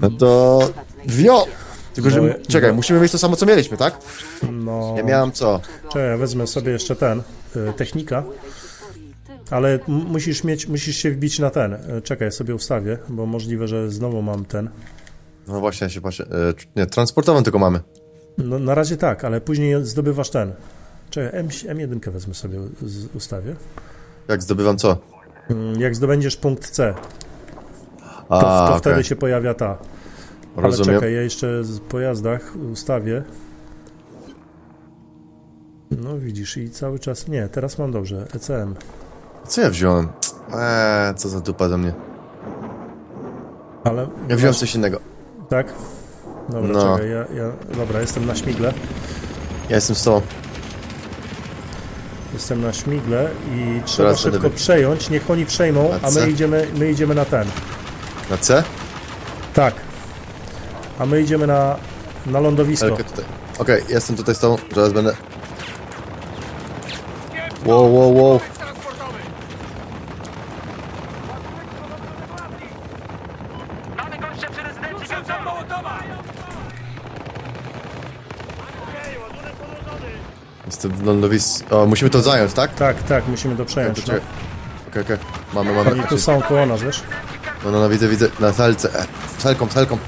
No to... Wio! Tylko, że... No, Czekaj, no. musimy mieć to samo, co mieliśmy, tak? No, Ja miałem co? czekaj, ja wezmę sobie jeszcze ten, y, technika. Ale musisz mieć, musisz się wbić na ten. Y, Czekaj, ja sobie ustawię, bo możliwe, że znowu mam ten. No właśnie, ja się patrzę. E, nie, transportową tylko mamy. No, na razie tak, ale później zdobywasz ten. Czekaj, M, M1 wezmę sobie, ustawię. Jak zdobywam co? Mm, Jak zdobędziesz punkt C, A, to, to wtedy się pojawia ta. Ale Rozumiem. czekaj, ja jeszcze z pojazdach ustawię. No widzisz, i cały czas. Nie, teraz mam dobrze. ECM. Co ja wziąłem? Eee, co za dupa do mnie. Ale. Ja wziąłem coś innego. Tak? Dobra, No. czekaj, ja, ja. Dobra, jestem na śmigle. Ja jestem z tobą. Jestem na śmigle i trzeba Teraz szybko przejąć. Niech oni przejmą, a C? my idziemy, my idziemy na ten. Na C? Tak. A my idziemy na, na lądowisko. Okej, jestem tutaj z tobą. Zaraz będę. Wow, wow, wow. Jestem w lądowis... O, musimy to zająć, tak? Tak, tak, musimy to Okej, przejąć. No. Okej, okej. Mamy, mamy. Oni tu są koło nas, wiesz? No, no, no, widzę, widzę. Na salce. E, Salką, salką.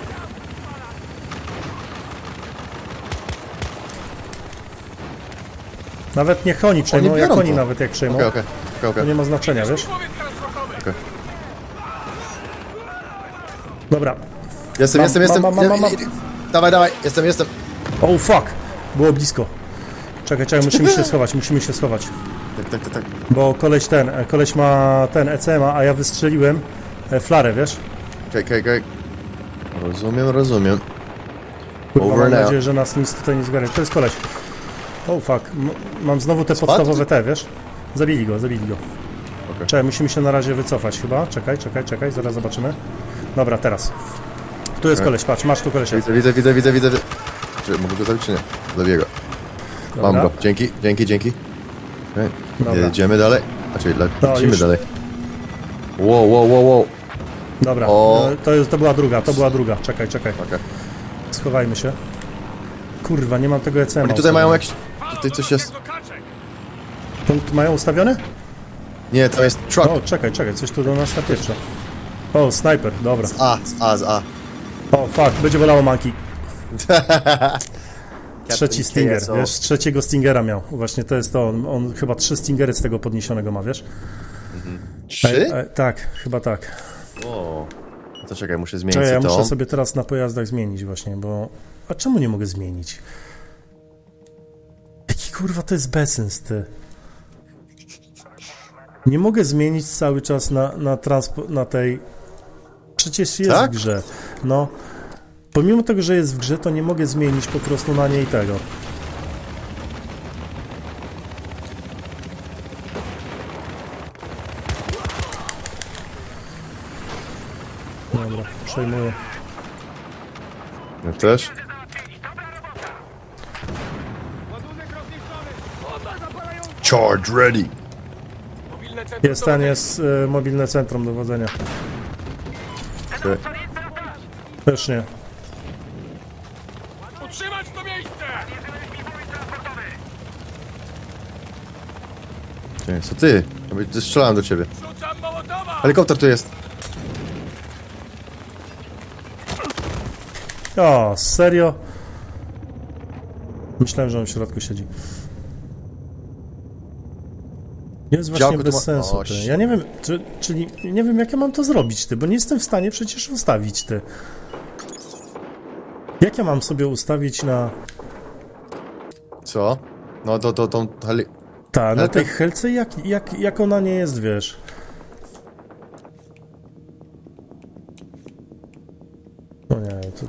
Nawet niech oni przejmą, Oni jak oni to. nawet jak przejmą. Okej, okej. Okej, To okej. nie ma znaczenia, wiesz? Okej. Dobra. Jestem, Mam, jestem, jestem. mam, mam, mam, mam. Dawaj, dawaj. Jestem, jestem. Oh fuck! Było blisko. Czekaj, czekaj, musimy się schować, musimy się schować. Tak, tak, tak, tak. Bo koleś ten, koleś ma ten ECM, a ja wystrzeliłem flarę, wiesz? Okej, okej, okej. Rozumiem, rozumiem. Kurwa, mam now. nadzieję, że nas nic tutaj nie zgarnie. To jest koleś. Oh fuck, M mam znowu te Spadł? podstawowe te, wiesz? Zabili go, zabili go. Okej. Czekaj, musimy się na razie wycofać chyba. Czekaj, czekaj, czekaj, zaraz zobaczymy. Dobra, teraz. Tu jest Okej. koleś, patrz, masz tu kolesia. Widzę, widzę, widzę, widzę, widzę. Czy mogę go zabić, czy nie? Zabiję go. Mam Dobra. go. Dzięki, dzięki, dzięki. Okay. Dobra. Jedziemy dalej. Znaczy, No, lecimy dalej. Wow, wow, wow, wow. Dobra, O. e, to, jest, to była druga, to była druga. Czekaj, czekaj, Okej. schowajmy się. Kurwa, nie mam tego ECM. Oni tutaj mają jakiś... Tutaj coś jest... Kaczek! Punkt mają ustawiony? Nie, to jest truck. O, czekaj, czekaj, coś tu do nas napieprza. O, snajper, dobra. Z A, z A, z A. O, fuck, będzie bolało manki. Trzeci Stinger, wiesz, trzeciego Stingera miał. Właśnie to jest to, on, on chyba trzy Stingery z tego podniesionego ma, wiesz? Trzy? E, e, tak, chyba tak. O. To czekaj, muszę zmienić ja to. muszę sobie teraz na pojazdach zmienić właśnie, bo... A czemu nie mogę zmienić? Jaki kurwa to jest bezsens, ty? Nie mogę zmienić cały czas na, na, transpo, na tej... Przecież jest Tak? w grze. No. Pomimo tego, że jest w grze, to nie mogę zmienić po prostu na niej tego. Dobra, przejmuję. Ja też. Charge ready. Jest ten, jest e, mobilne centrum dowodzenia. Okej. Też nie. Utrzymać to miejsce! Czekaj, co ty? Ja Strzelałem do ciebie. Helikopter tu jest. O, serio? Myślałem, że on w środku siedzi. Jest właśnie Działko bez ma- sensu, ty. Ja nie wiem, czy, czyli nie wiem, jak ja mam to zrobić, ty, bo nie jestem w stanie przecież ustawić, ty. Jak ja mam sobie ustawić na... Co? No to, to, tą heli... Ta, na tej helce, jak, jak, jak ona nie jest, wiesz? To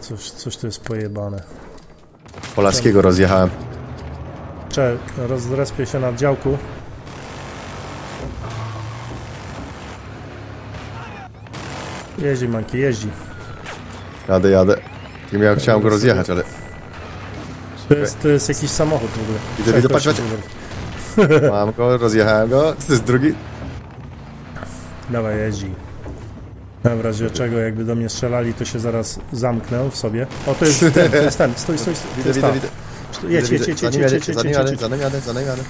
coś, coś tu jest pojebane. Polaskiego rozjechałem. Cze, rozrespię się na działku. Jeździ, Manki, jeździ. Jadę, jadę. I ja chciałem go rozjechać, ale... To jest, to jest jakiś samochód w ogóle. Widzę, widzę, patrz, Mam go, rozjechałem go. To jest drugi. Dawaj, jeździ. W razie czego, jakby do mnie strzelali, to się zaraz zamknę w sobie. O, to jest ten, to jest ten, stój, stój, stój. Widzę, widzę, widzę. Jedź, jedź, jedź, jedź, jedź, jedź, jedź, jedź, za nim jadę, za nim jadę.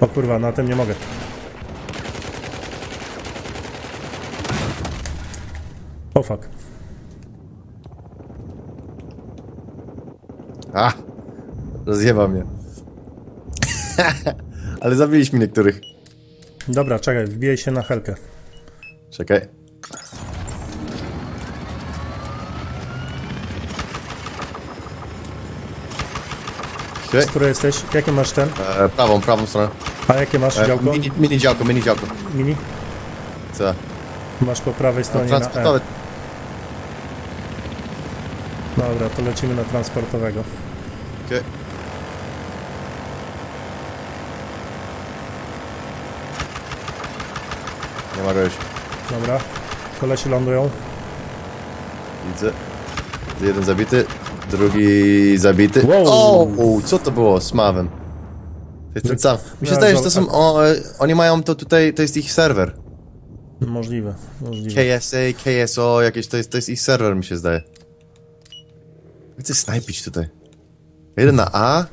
O kurwa, na tym nie mogę. O fuck. A! Rozjeba mnie. Ale zabiliśmy niektórych. Dobra, czekaj, wbijaj się na helkę. Czekaj. Z której jesteś? Jakie masz ten? E, prawą, prawą stronę. A jakie masz E, działko? mini, mini działko, mini działko. Mini? Co? Masz po prawej stronie na E. Transportowe. Dobra, to lecimy na transportowego. Okej. Już. Dobra. Kolesi lądują. Widzę. Jeden zabity, drugi zabity. Wow. O, co to było z Mawem? To jest ten sam. Mi się zdaje, że to są. O, e, oni mają to tutaj, to jest ich serwer. Możliwe, możliwe. KSA, KSO, jakieś, to jest, to jest ich serwer, mi się zdaje. Chcę snajpić tutaj. Jeden na A?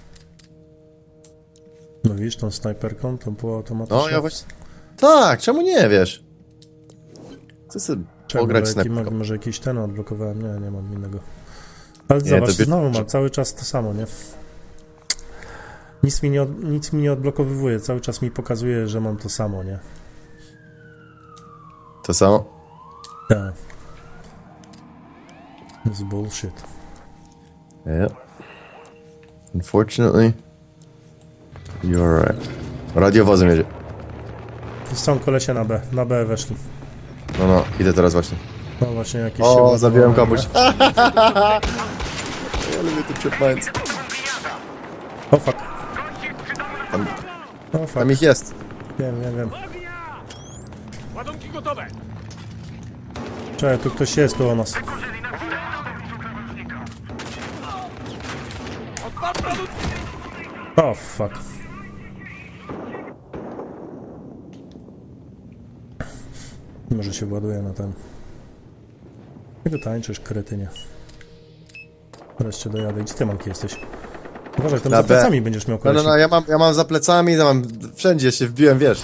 No widzisz, tą snajperką, tą półautomatyczną. No, ja właśnie. Tak, czemu nie, wiesz? Chcę sobie Czemu, pograć snajperką. może jakiś ten odblokowałem? Nie, nie mam innego. Ale Nie, zobacz, wie- znowu mam cały czas to samo, nie? Nic mi nie, od, nic mi nie odblokowywuje, cały czas mi pokazuje, że mam to samo, nie? To samo? Tak. To jest bullshit. Yeah. Unfortunately, you're right. Radiowozem jedzie. Są kolesie na B, na B weszli. No, no, idę teraz właśnie. No właśnie jakieś się O, zabiłem komuś. Ale mnie tu przepając. O fuck. Tam, O fuck. tam ich jest. Wiem, wiem, wiem. Ładunki gotowe! Czekaj, tu ktoś jest koło nas. O fuck. Może się właduje na ten. Czego tańczysz, kretynie? Wreszcie dojadę. Gdzie ty, Manki, jesteś? Uważaj, tam za plecami będziesz miał No, kolesi. no, no, ja mam, ja mam za plecami, ja mam wszędzie się wbiłem, wiesz.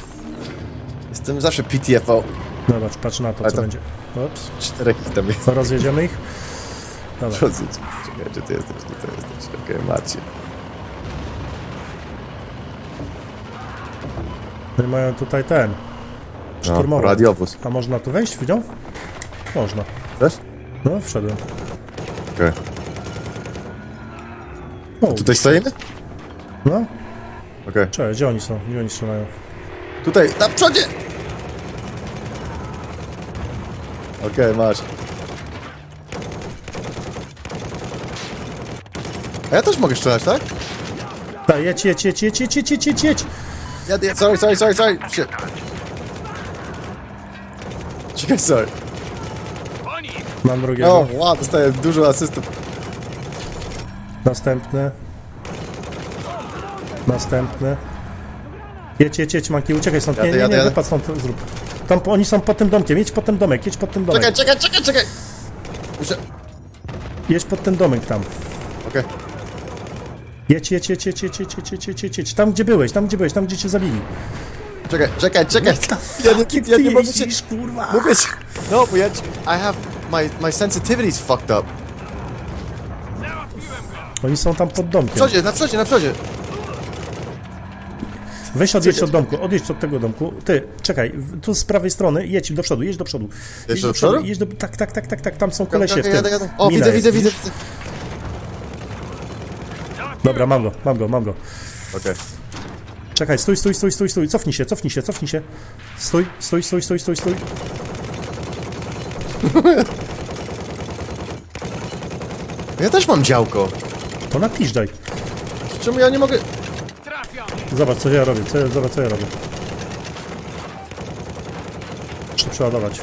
Jestem zawsze PTFO. Zobacz, patrz na to, Ale co to- będzie. Ops. Czterech ich tam jest. Rozjedziemy ich? Dobra. Rozjedź. Czekaj, czy ty jesteś, czy ty jesteś. Okej, macie. Oni mają tutaj ten. No, Szturmowy. radiowóz. A można tu wejść w nią? Można. Też? No, wszedłem. Okej. O, Tutaj stoimy? no, Okej. cześć, gdzie oni są? Gdzie oni strzelają? Tutaj, na przodzie! Okej, masz. A ja też mogę strzelać, tak? Tak, jedź, jedź, jedź, jedź, jedź, jedź, jedź, jedź, jedź. Ja, ja, sorry, sorry, sorry, sorry. Shit. Mam drugiego. O, wow, dostaję dużo asystów. Następny. Następny. Jedź, jedź, jedź, Manki, uciekaj stąd. Nie, Jadę, nie, jadę, nie, jadę. stąd, zrób. Tam, oni są pod tym domkiem, jedź pod ten domek, jedź pod ten domek. Czekaj, czekaj, czekaj, czekaj! Muszę... Jedź pod ten domek tam. Okej. Jedź, jedź, jedź, jedź, jedź, jedź, jedź, jedź, jedź, jedź, jedź. Tam, gdzie byłeś, tam, gdzie byłeś, tam, gdzie cię zabili. Czekaj, czekaj, czekaj! Ja nie, ja nie mogę się... kurwa? Mówię ci... No, bo ja... I have... My, my sensitivity's fucked up. Oni są tam pod Na domkiem. przodzie, na przodzie, na przodzie! Weź odjedź od domku, odjedź od tego domku. Ty, czekaj, tu z prawej strony, jedź do przodu, jedź do przodu. Jedź do przodu? Jedź do... Tak, tak, tak, tak, tak, tam są kolesie w tym. O, Mina widzę, widzę, widzę. Dobra, mam go, mam go, mam go. Okej. Czekaj, stój, stój, stój, stój, stój, cofnij się, cofnij się, cofnij się. Stój, stój, stój, stój, stój, stój. Ja też mam działko. To napiszdżaj. Czemu ja nie mogę... Zobacz, co ja robię, co, ja- zobacz, co ja robię. Muszę przeładować.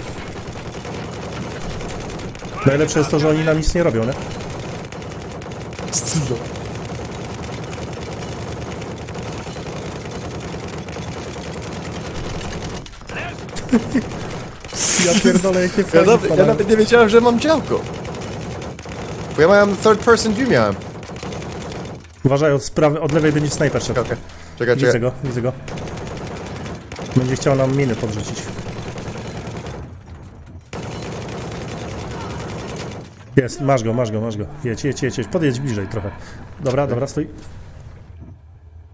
Najlepsze jest to, że oni nam nic nie robią, nie? Ja pierdolę, jakie Ja, nawet, ja nawet nie wiedziałem, że mam działko. Bo ja miałem third person view miałem. Uważaj, od, prawy, od lewej będzie snajper szedł. Okej. Czekaj, Widzę czekaj. go, widzę go. Będzie chciał nam miny podrzucić. Jest, masz go, masz go, masz go. Jedź, jedź, jedź, jedź. Podjedź bliżej trochę. Dobra, dobra, stój.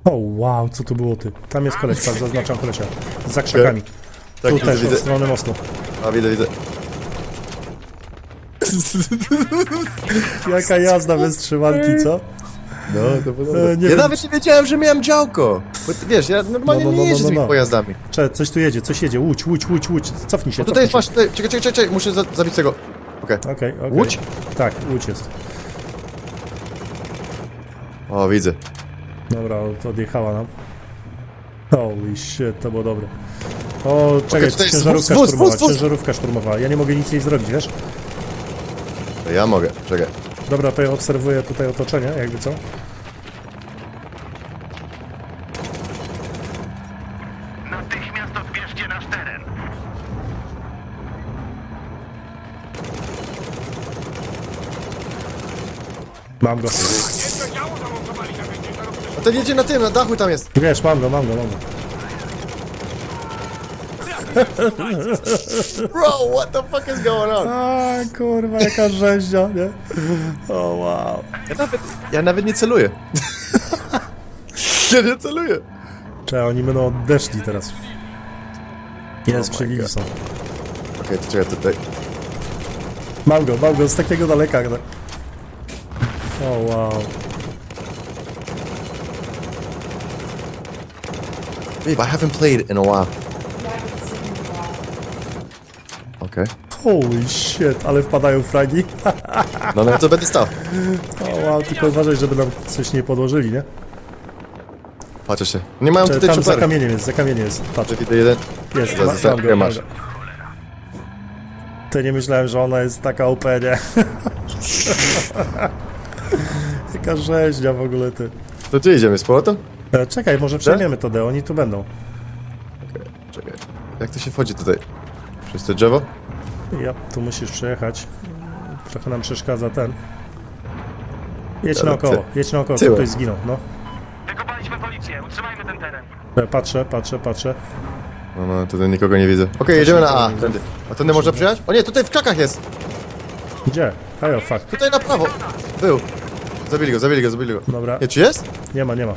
O, wow, co to było ty? Tam jest koleś, patrz, zaznaczam kolesia. Za krzakami. Tak, tu widzę, widzę. strony mostu. A, widzę, widzę. Jaka jazda bez trzymanki, co? No, to podoba. E, nie ja wiem, nawet nie wiedziałem, że miałem działko. Bo wiesz, ja normalnie No, no, nie no, jeżdżę no, tymi no. pojazdami. Cze, coś tu jedzie, coś jedzie. Łódź, łódź, łódź, łódź. Cofnij się, O, tutaj cofnij masz, tutaj, czekaj, czekaj, czekaj, muszę za, zabić tego. Okej. Okej, okej. Łódź? Tak, łódź jest. O, widzę. Dobra, to odjechała nam. Holy shit, to było dobre. O, czekaj, tutaj jest ciężarówka wóz, wóz, szturmowa, wóz, wóz. ciężarówka szturmowa. Ja nie mogę nic jej zrobić, wiesz? To ja mogę, czekaj. Dobra, to ja obserwuję tutaj otoczenie, jakby co? Natychmiast odbierzcie nasz teren. Mam go. A ten jedzie na tym, na dachu tam jest. Wiesz, mam go, mam go, mam go. Bro, what the fuck is going on? A, kurwa, jaka rzeźnia, nie? O, wow. Ja nawet, ja nawet nie celuję. ja nie celuję. Czekaj, oni będą odeszli teraz. Ile my skrzywili są. Okej, to czekaj tutaj. Mam go, mam go z takiego daleka. O, wow. Babe, I haven't played in a while. Okej. Holy shit, ale wpadają fragi. No, no to będę stał. O, wow, tylko uważaj, żeby nam coś nie podłożyli, nie? Patrzę się. Nie mają tutaj tam za kamieniem jest, za kamieniem jest. Patrz, Widzę jeden. jest, Za- ma, za- mam go, mam masz. go. To nie myślałem, że ona jest taka OP, nie? Jaka rzeźnia w ogóle, ty. To gdzie idziemy, z powrotem? E, czekaj, może przejmiemy to D, oni tu będą. Czekaj. Jak to się wchodzi tutaj? Przez to drzewo? Ja, tu musisz przejechać. Trochę nam przeszkadza ten. Jedź naokoło, ty- jedź naokoło, tyłem. ktoś zginął, no. Wykopaliśmy policję. Utrzymajmy ten teren. E, Patrzę, patrzę, patrzę. No, no, tutaj nikogo nie widzę. Okej, jedziemy na A. Tędy. A tędy można przyjechać? O nie, tutaj w krakach jest. Gdzie? Ajo, fuck. Tutaj na prawo. Był. Zabili go, zabili go, zabili go. Dobra, Nie, czy jest? nie ma, nie ma.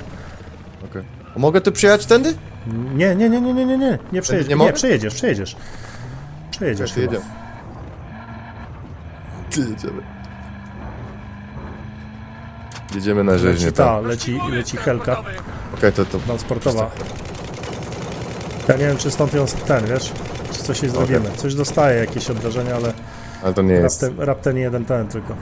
Okej. Mogę tu przyjechać tędy? Nie, nie, nie, nie, nie, nie, nie, nie przejedziesz, nie nie, mogę? przejedziesz, przejedziesz. Przejedziesz chyba. jedziemy. Ty jedziemy. Jedziemy na rzeźnię, Leci tak. ta, leci, leci helka Okej, to, to... transportowa. Ja nie wiem, czy stąd ją ten, wiesz? Czy coś jej zrobimy. Coś dostaje, jakieś obrażenia, ale Ale to nie jest. raptem, raptem jeden ten tylko.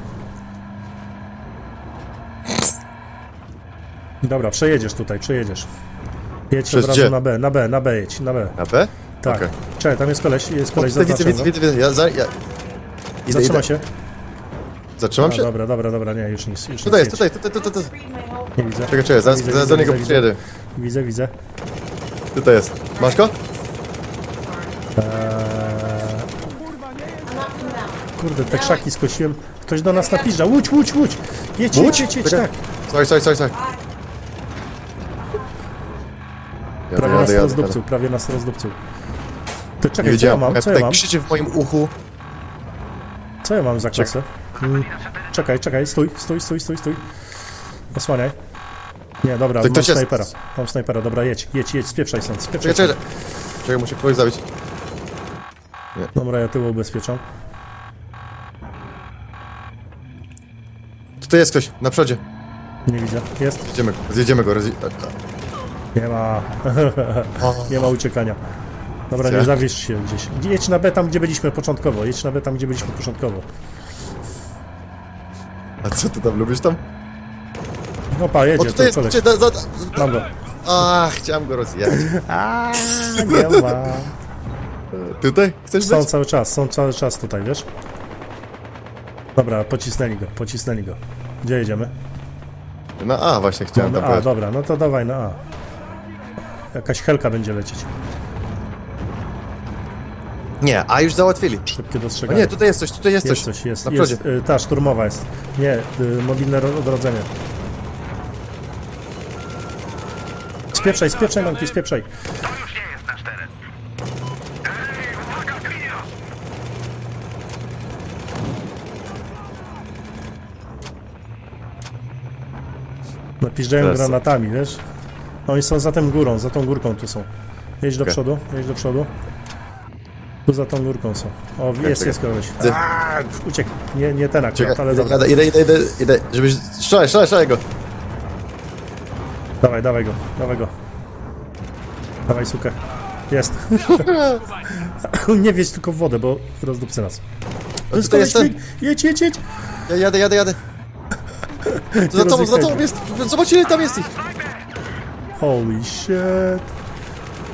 Dobra, przejedziesz tutaj, przejedziesz. Jedź Przez od razu gdzie? na B, na B, na B jedź, na B. Na B? Tak. Okej. Czekaj, tam jest koleś, jest O, koleś, tutaj widzę, zaznaczam widzę, go. widzę, widzę. Ja, za, ja... Idę, Zatrzyma idę. się. Zatrzymam się? dobra, dobra, dobra, nie, już nic. Już Tutaj nic jest, tutaj, tutaj, tutaj, tutaj. Nie widzę. Czekaj, czekaj, zaraz, Widzę, zaraz widzę, do niego widzę, przyjedę. Widzę, widzę. Tutaj jest. Masz go? Eee... Kurde, te krzaki skosiłem. Ktoś do nas napiża. Łódź, łódź, łódź! Jedź, jedź, jedź, jedź, Czekaj. tak. Słuchaj, słuchaj, słuchaj, słuchaj. Jadę, Prawie nas jadę, jadę, rozdupcył, prawie nas rozdupcył. To Nie czekaj, co ja wiedziałem. mam? Co ja tutaj mam? krzyczy w moim uchu. Co ja mam za klasę? Mm, Czekaj, czekaj, stój, stój, stój, stój, stój. Osłaniaj. Nie, dobra, To mam ktoś jest- snajpera. Mam snajpera, dobra, jedź, jedź, jedź, spieprzaj stąd, spieprzaj Czekaj, czekaj. stąd. Czekaj, muszę kogoś zabić. Dobra, ja tył ubezpieczam. Tutaj jest ktoś, na przodzie. Nie widzę. Jest? Zjedziemy go, zjedziemy go. Rozje... Nie ma. nie ma uciekania. Dobra, nie zawiesz się gdzieś. Jedź na B tam, gdzie byliśmy początkowo. Jedź na B tam, gdzie byliśmy początkowo. A co ty tam lubisz tam? No pa, O, jedzie, tutaj to jest, koleś. Mam go. A, chciałem go rozjechać. A, nie ma. Tutaj? Chcesz Są zejść? cały czas, są cały czas tutaj, wiesz? Dobra, pocisnęli go, pocisnęli go. Gdzie jedziemy? Na A właśnie chciałem tam A, pojechać. dobra, no to dawaj na A. Jakaś helka będzie lecieć. Nie, a już załatwili. Szybkie O dostrzeganie. nie, tutaj jest coś, tutaj jest, jest coś. coś, jest. Na jest przodzie. y, ta, szturmowa jest. Nie, y, mobilne ro- odrodzenie. Spieprzaj, spieprzaj, manki, spieprzaj. Jest co? granatami, wiesz? Oni są za tą górą, za tą górką tu są. Jedź do Okej. przodu, jedź do przodu. Tu za tą górką są. O, jest, czekaj. jest koleś. Ty- Aaa, uciekł. Nie, nie ten akurat, ale dobra. idę, idę, idę, idę, idę, żebyś... Strzelaj, strzelaj, strzelaj go. Dawaj, dawaj go, dawaj go. Dawaj sukę. Jest. nie wiedź tylko w wodę, bo rozdupcy nas. O, tutaj jestem. Jedź, jedź, jedź. Ja jadę, jadę, jadę. To za tobą, za tobą jest. Zobacz ile tam jest ich. Holy shit.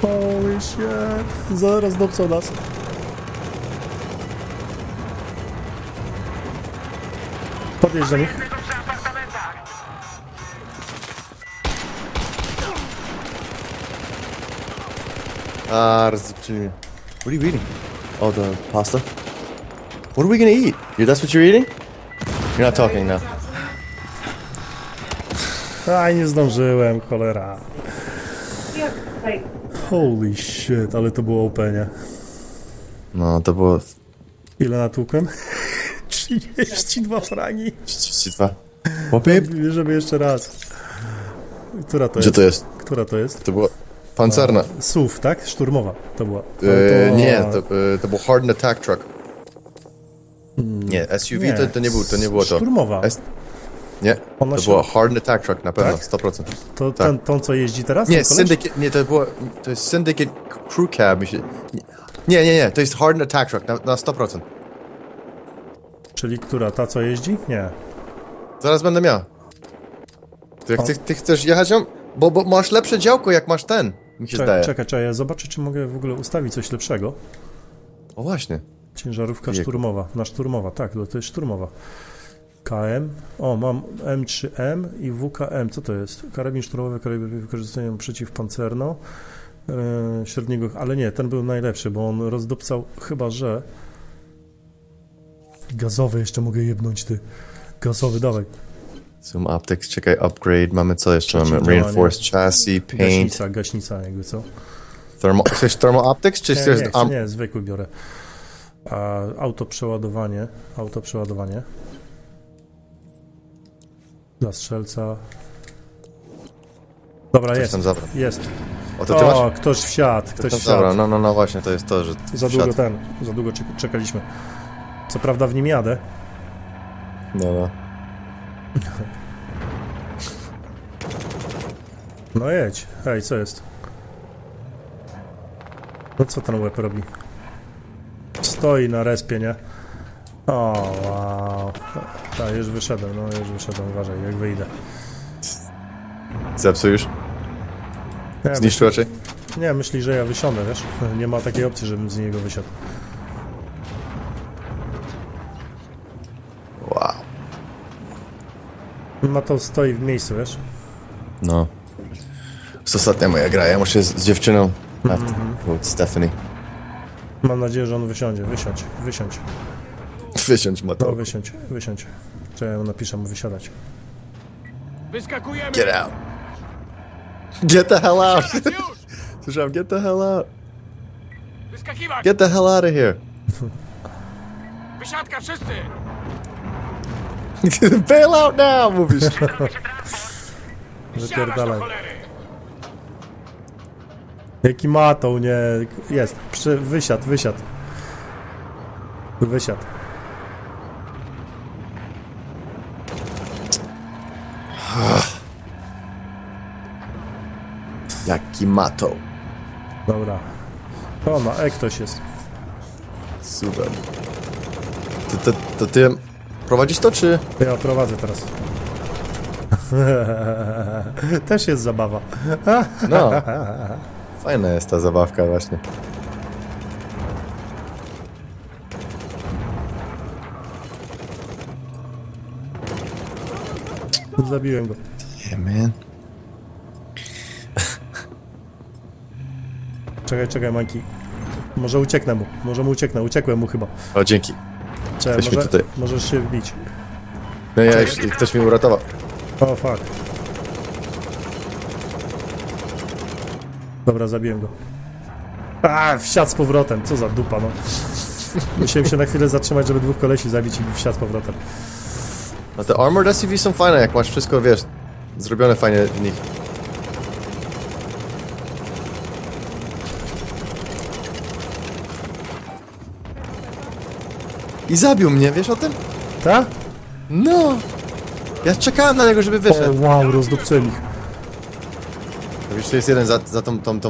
Holy shit. Zaraz dopcą nas. Podjedź do nich. Ah, rozdzielili mnie. What are you eating? Oh, the pasta? What are we gonna eat? You, that's what you're eating? You're not talking now. Aj, nie zdążyłem, cholera. Holy shit, ale to było OP, nie? No, to było... Ile natłukłem? 32 fragi. 32. Chłopie, Bierzemy jeszcze raz. Która to gdzie jest? to jest? Która to jest? To była pancerna. SUV, tak? Szturmowa to była. E, to... nie, to, e, to był Hardened Attack Truck. Nie, SUV nie. To, to nie był, to nie było to. Szturmowa. S... Nie, Ona to się- była Hardened Attack Truck, na pewno, Tak? 100%. To tak. ten, tą, co jeździ teraz? Nie? Syndicate, nie, to było, to jest Syndicate Crew Cab. Nie, nie, nie, to jest Hardened Attack Truck, na, na 100%. Czyli która? Ta, co jeździ? Nie. Zaraz będę miał. To jak ty, ty chcesz jechać ją? Bo, bo masz lepsze działko, jak masz ten, mi się Czekaj, zdaje. czekaj, czekaj, ja zobaczę, czy mogę w ogóle ustawić coś lepszego. O właśnie. Ciężarówka Jejku. szturmowa. Na szturmowa, tak, to jest szturmowa. KM. O, mam M3M i WKM. Co to jest? Karabin szturmowy, karabin wykorzystują przeciwpancerno. Yy, średniego, ale nie, ten był najlepszy, bo on rozdupcał chyba, że... Gazowy jeszcze mogę jebnąć, ty. Gazowy, dawaj. Zoom Optics, czekaj, upgrade, mamy co jeszcze? Mamy. Reinforced Chassis, Paint, Gaśnica, gaśnica jakby, co? thermo... Chcesz Thermal Optics, czy Nie, chcesz... nie, nie, zwykły biorę. A, auto przeładowanie, auto przeładowanie. Dla strzelca. Dobra, jest, jest. O, to ty masz? O, ktoś wsiadł, ktoś zabrał. wsiadł. No, no, no, właśnie, to jest to, że... Za wsiadł. długo ten, za długo czek- czekaliśmy. Co prawda w nim jadę. No, no. No jedź. Hej, co jest? No co ten łeb robi? Stoi na respie, nie? O, wow. Tak, już wyszedłem, no już wyszedłem, uważaj, jak wyjdę. Nie, Zniszczył raczej? Nie, myśli, że ja wysiądę, wiesz? Nie ma takiej opcji, żebym z niego wysiadł. Wow. Ma to stoi w miejscu, wiesz? No. To jest ostatnia moja gra, ja muszę z, z dziewczyną... Mm Stephanie. Mam nadzieję, że on wysiądzie. Wysiądź, wysiądź. Wysiądź No, motor. wysiądź, wysiądź. To ja mu napiszę mu wysiadać. Wyskakujemy! Get out. Get the hell out. Słyszałem, get the hell out. Wyskakiwać! Get the hell out of here. Wysiadka wszyscy! Bail out now, mówisz. Wypierdalaj. Jaki matą, nie. Jest. Przy... Wysiadł, wysiadł. Wysiadł. Jaki mato. Dobra. O, na E ktoś jest. Super. To, to, to ty prowadzisz to, czy... Ja prowadzę teraz. Też jest zabawa. No. Fajna jest ta zabawka właśnie. Zabiłem go. Yeah, man. Czekaj, czekaj, Maki. Może ucieknę mu, może mu ucieknę, uciekłem mu chyba. O, dzięki. Mi może, tutaj- możesz się wbić. No ja już, ktoś mnie uratował. O, fuck. Dobra, zabiłem go. A, wsiadł z powrotem, co za dupa, no. Musiałem się na chwilę zatrzymać, żeby dwóch kolesi zabić i wsiadł z powrotem. No te armored SUV są fajne, jak masz wszystko, wiesz, zrobione fajnie w nich. I zabił mnie, wiesz o tym? Tak? No! Ja czekałem na niego, żeby O, wyszedł. wow, rozdupcyli. Wiesz, tu jest jeden za, za tą, tą, tą...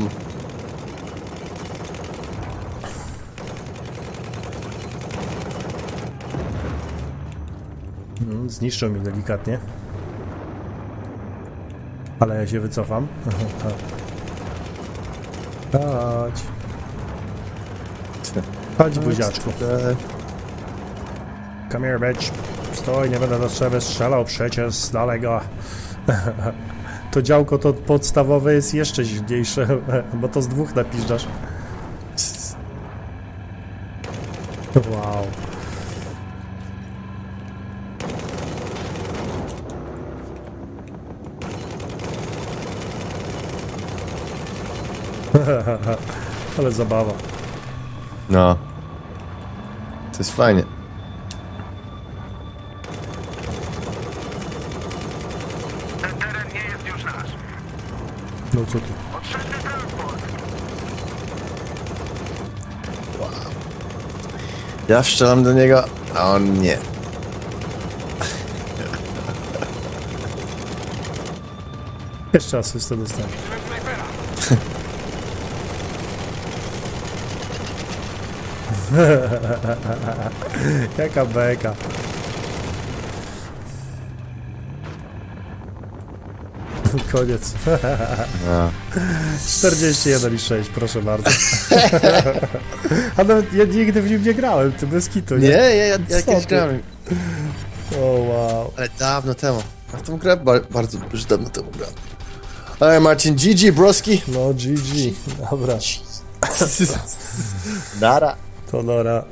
Mm, Zniszczył mnie delikatnie. Ale ja się wycofam. Chodź. Chodź, buziaczku. Come here, bitch. Stój, nie będę do ciebie strzelał przecież z daleka. To działko to podstawowe jest jeszcze zimniejsze, bo to z dwóch napiszczasz. Wow. Ale zabawa. No. To jest fajnie. Ten teren nie jest już nasz. No co transport. Ja strzelam do niego, a on nie. Jeszcze asystę dostałem. Jaka beka. Koniec. No. 41 i 6, proszę bardzo. A nawet ja nigdy w nim nie grałem, ty bez kitu, Nie, nie? ja, ja, ja kiedyś grałem, O wow. ale dawno temu. A w tą grę ba bardzo już dawno temu grałem. Ale Marcin, GG, broski. No GG. Dobra, Nara. to Nora.